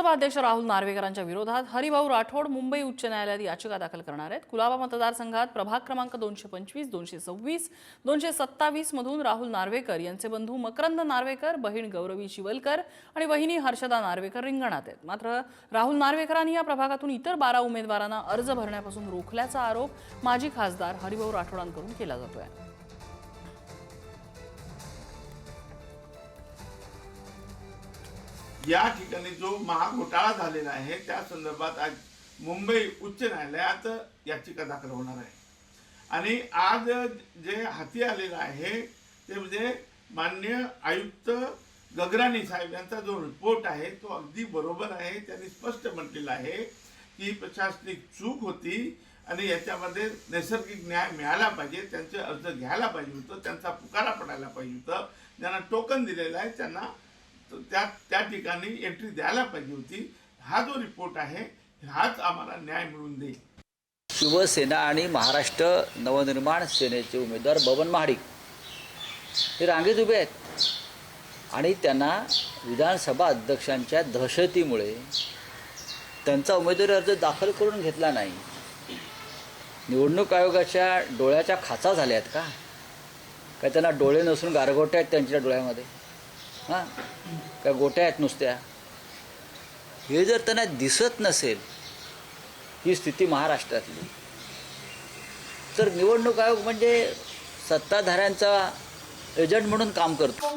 विधानसभा अध्यक्ष राहुल नार्वेकरांच्या विरोधात हरिभाऊ राठोड मुंबई उच्च न्यायालयात याचिका दाखल करणार आहेत. कुलाबा मतदारसंघात प्रभाग क्रमांक दोनशे पंचवीस दोनशे सव्वीस दोनशे सत्तावीस मधून राहुल नार्वेकर यांचे बंधू मकरंद नार्वेकर बहीण गौरवी शिवलकर आणि वहिनी हर्षदा नार्वेकर रिंगणात आहेत. मात्र राहुल नार्वेकरांनी या प्रभागातून इतर बारा उमेदवारांना अर्ज भरण्यापासून रोखल्याचा आरोप माजी खासदार हरिभाऊ राठोडांकडून केला जातोय. या ठिकाणी जो महाघोटाळा झालेला आहे त्या संदर्भात आज मुंबई उच्च न्यायालयात याचिका दाखल होणार आहे. आणि आज जे हाती आलेलं आहे ते म्हणजे मान्य आयुक्त गगराणी साहेब यांचा जो रिपोर्ट आहे तो अगदी बरोबर आहे. त्यांनी स्पष्ट म्हटलेलं आहे की प्रशासनिक चूक होती आणि याच्यामध्ये नैसर्गिक न्याय मिळाला पाहिजे त्यांचे अर्ज घ्यायला पाहिजे होतं त्यांचा पुकारा पडायला पाहिजे होतं. ज्यांना टोकन दिलेलं आहे त्यांना तर त्या त्या ठिकाणी एंट्री द्यायला पाहिजे होती. हा जो रिपोर्ट आहे हाच आम्हाला न्याय मिळून देईल. शिवसेना आणि महाराष्ट्र नवनिर्माण सेनेचे उमेदवार बबन महाडिक हे रांगेत उभे आहेत. आणि त्यांना विधानसभा अध्यक्षांच्या दहशतीमुळे त्यांचा उमेदवारी अर्ज दाखल करून घेतला नाही. निवडणूक आयोगाच्या डोळ्याच्या खाचा झाल्या आहेत का काय त्यांना डोळे नसून गारगोट्या आहेत त्यांच्या डोळ्यामध्ये? हां? काय गोट्या आहेत नुसत्या? हे जर त्यांना दिसत नसेल ही स्थिती महाराष्ट्रातली. तर निवडणूक आयोग म्हणजे सत्ताधाऱ्यांचा एजंट म्हणून काम करतो.